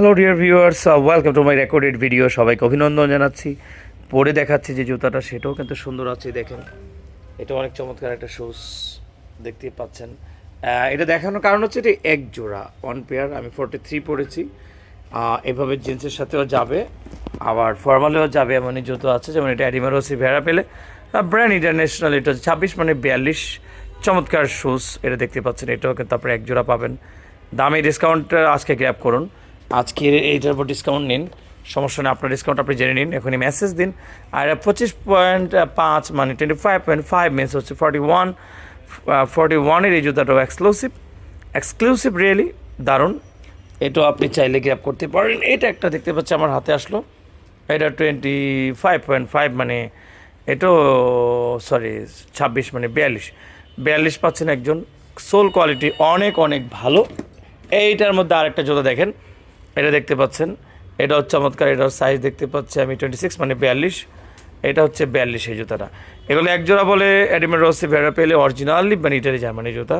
Hello dear viewers welcome to my recorded video সবাইকে অভিনন্দন জানাচ্ছি। পরে দেখাচ্ছি যে জুতাটা, সেটাও কিন্তু সুন্দর আছে, দেখেন। এটা অনেক চমৎকার একটা শুজ দেখতেই পাচ্ছেন। এটা দেখানোর কারণ হচ্ছে এটা এক জোড়া ওয়ান পেয়ার আমি ফোরটি থ্রি পরেছি এভাবে জিন্সের সাথেও যাবে, আবার ফর্মালেও যাবে এমনই জুতো আছে, যেমন এটা অ্যাডিমারোসি ভেড়া পেলে। ব্র্যান্ড ইন্টারন্যাশনাল এটা হচ্ছে ছাব্বিশ মানে বিয়াল্লিশ, চমৎকার শুজ এটা দেখতে পাচ্ছেন, এটাও কিন্তু আপনার এক জোড়া পাবেন। দামে ডিসকাউন্ট আজকে গ্র্যাপ করুন। আজকে এইটার উপর ডিসকাউন্ট নিন। সমস্যা নেই, আপনার ডিসকাউন্ট আপনি জেনে নিন। এখনই মেসেজ দিন। আর পঁচিশ পয়েন্ট পাঁচ মানে twenty five point five means হচ্ছে ফর্টি ওয়ান ফর্টি ওয়ানের এই জুতাটাও এক্সক্লুসিভ এক্সক্লুসিভ রিয়েলি দারুণ। এটাও আপনি চাইলে গ্র্যাপ করতে পারেন। এটা একটা দেখতে পাচ্ছি, আমার হাতে আসলো। এটা টোয়েন্টি ফাইভ পয়েন্ট ফাইভ মানে এটাও সরি ছাব্বিশ মানে বিয়াল্লিশ। বিয়াল্লিশ পাচ্ছেন একজন। সোল কোয়ালিটি অনেক অনেক ভালো। এইটার মধ্যে আরেকটা জুতা দেখেন। এটা দেখতে পাচ্ছেন। এটা হচ্ছে চমৎকার এটার সাইজ দেখতে পাচ্ছি আমি টোয়েন্টি সিক্স মানে বিয়াল্লিশ। এটা হচ্ছে বিয়াল্লিশ এই জুতাটা। এগুলো এক জোড়া বলে অ্যাডিমের রসি ভেড়া পেলে অরিজিনালি মানে ইটালি জার্মানি জুতা।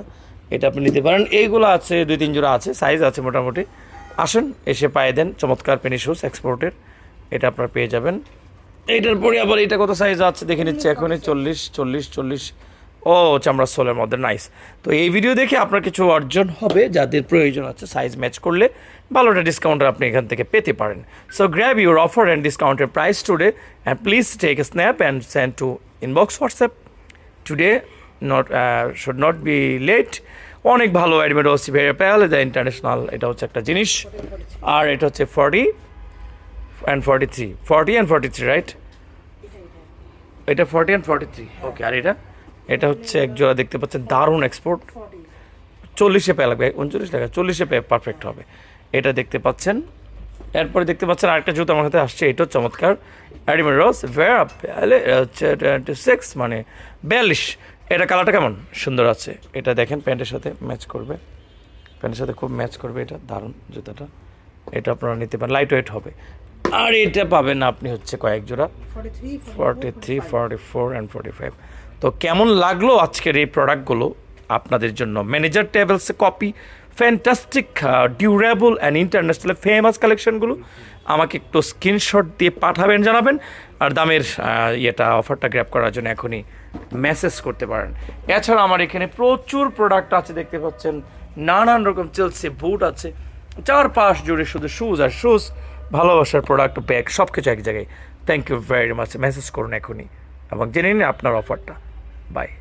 এটা আপনি নিতে পারেন। এইগুলো আছে, দুই, তিন জোড়া আছে সাইজ আছে মোটামুটি। আসেন, এসে পায়ে দেন, চমৎকার পেনি শুজ এক্সপোর্টের এটা আপনারা পেয়ে যাবেন। এইটার পরে আবার এটা কত সাইজ আছে? দেখে নিচ্ছি, এখনই চল্লিশ চল্লিশ চল্লিশ। ও চামড়া সোলের মধ্যে নাইস তো এই ভিডিও দেখে আপনার কিছু অর্জন হবে, যাদের প্রয়োজন আছে সাইজ ম্যাচ করলে ভালোটা ডিসকাউন্ট আপনি এখান থেকে পেতে পারেন। So grab your offer and ডিসকাউন্টের price today and please take a snap and send to inbox WhatsApp today not should not be late অনেক ভালো অ্যাডমিট ওসি ভেরি প্যাল দ্য ইন্টারন্যাশনাল এটা হচ্ছে একটা জিনিস। আর এটা হচ্ছে forty and forty three forty and forty three right এটা forty and forty three okay আর এটা? এটা হচ্ছে এক জোড়া দেখতে পাচ্ছেন দারুণ এক্সপোর্ট চল্লিশে পে লাগবে উনচল্লিশ টাকা চল্লিশে পে পারফেক্ট হবে। এটা দেখতে পাচ্ছেন এরপরে দেখতে পাচ্ছেন আরেকটা জুতো আমার হাতে আসছে এটাও চমৎকার। অ্যাডিমের রস ভেরা হচ্ছে টোয়েন্টি সিক্স মানে বিয়াল্লিশ। এটা কালারটা কেমন? সুন্দর আছে। এটা দেখেন প্যান্টের সাথে ম্যাচ করবে। প্যান্টের সাথে খুব ম্যাচ করবে এটা দারুণ জুতাটা। এটা আপনারা নিতে পারেন লাইট ওয়েট হবে। আর এটা পাবেন আপনি হচ্ছে কয়েক জোড়া। Forty three forty four and forty five তো কেমন লাগল আজকের এই প্রোডাক্টগুলো আপনাদের জন্য manager টেবলসে copy fantastic durable and international famous কালেকশনগুলো আমাকে একটু স্ক্রিনশট দিয়ে পাঠাবেন, জানাবেন। আর দামের ইয়েটা অফারটা গ্র্যাপ করার জন্য এখনই মেসেজ করতে পারেন। এছাড়া আমার এখানে প্রচুর প্রোডাক্ট আছে, দেখতে পাচ্ছেন। নানান রকম চলছে বুট আছে। চার পাশ জুড়ে শুধু শুজ আর শুজ ভালোবাসার প্রোডাক্ট ব্যাগ সব কিছু এক জায়গায়। Thank you very much message করুন এখনই। এবং জেনে নিন আপনার অফারটা Bye.